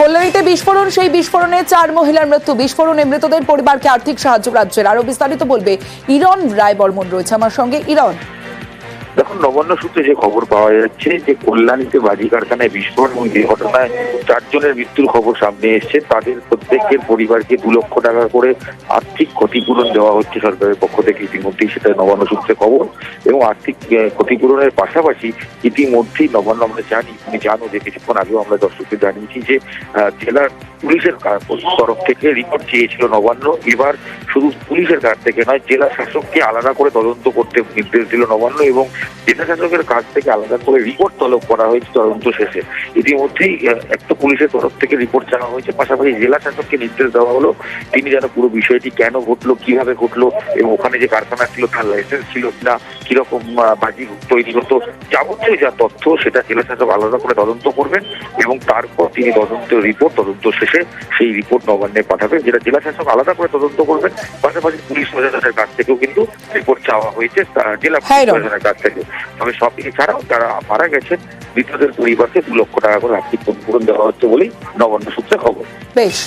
কল্যাণীতে বিস্ফোরণ, সেই বিস্ফোরণে চার মহিলার মৃত্যু। বিস্ফোরণে মৃতদের পরিবারকে আর্থিক সাহায্য রাজ্যের। আরও বিস্তারিত বলবে ইরন রায় বর্মন রয়েছে আমার সঙ্গে। ইরন। দেখুন, নবান্ন সূত্রে যে খবর পাওয়া যাচ্ছে যে কল্যাণীতে বাজি কারখানায় বিস্ফোরণ এবং যে ঘটনায় চারজনের মৃত্যুর খবর সামনে এসেছে। তাদের প্রত্যেকের পরিবারকে দু লক্ষ টাকা করে আর্থিক ক্ষতিপূরণ দেওয়া হচ্ছে সরকারের পক্ষ থেকে ইতিমধ্যেই সেটা নবান্ন সূত্রে খবর। এবং আর্থিক ক্ষতিপূরণের পাশাপাশি ইতিমধ্যেই নবান্ন আমরা জানি তুমি জানো যে কিছুক্ষণ আগেও আমরা দর্শকদের জানিয়েছি যে জেলার পুলিশের তরফ থেকে রিপোর্ট চেয়েছিল নবান্ন। এবার শুধু পুলিশের কাছ থেকে নয়, জেলা শাসককে আলাদা করে তদন্ত করতে নির্দেশ দিল নবান্ন এবং জেলা শাসকের কাছ থেকে আলাদা করে রিপোর্ট তলব করা হয়েছে তদন্ত শেষে। ইতিমধ্যেই একটা পুলিশের তরফ থেকে রিপোর্ট চাওয়া হয়েছে। পাশাপাশি জেলা শাসককে নির্দেশ দেওয়া হলো, তিনি যেন পুরো বিষয়টি কেন ঘটলো, কীভাবে ঘটলো, এবং ওখানে যে কারখানা ছিল, তার লাইসেন্স ছিল না কীরকম বাজি তৈরি হতো যাবতীয় যা তথ্য সেটা জেলা শাসক আলাদা করে তদন্ত করবেন এবং তারপর তিনি তদন্ত রিপোর্ট তদন্ত শেষে সেই রিপোর্ট নবান্নে পাঠাবেন যেটা জেলা শাসক আলাদা করে তদন্ত করবেন। পাশাপাশি পুলিশ প্রশাসনের কাছ থেকেও কিন্তু রিপোর্ট চাওয়া হয়েছে জেলা। প্রশাসনের কাছ থেকে। তবে সব এছাড়াও যারা মারা গেছেন মৃতদের পরিবারকে দু লক্ষ টাকা করে আর্থিক ক্ষতিপূরণ দেওয়া হচ্ছে বলেই নবান্ন সূত্রে খবর। বেশ।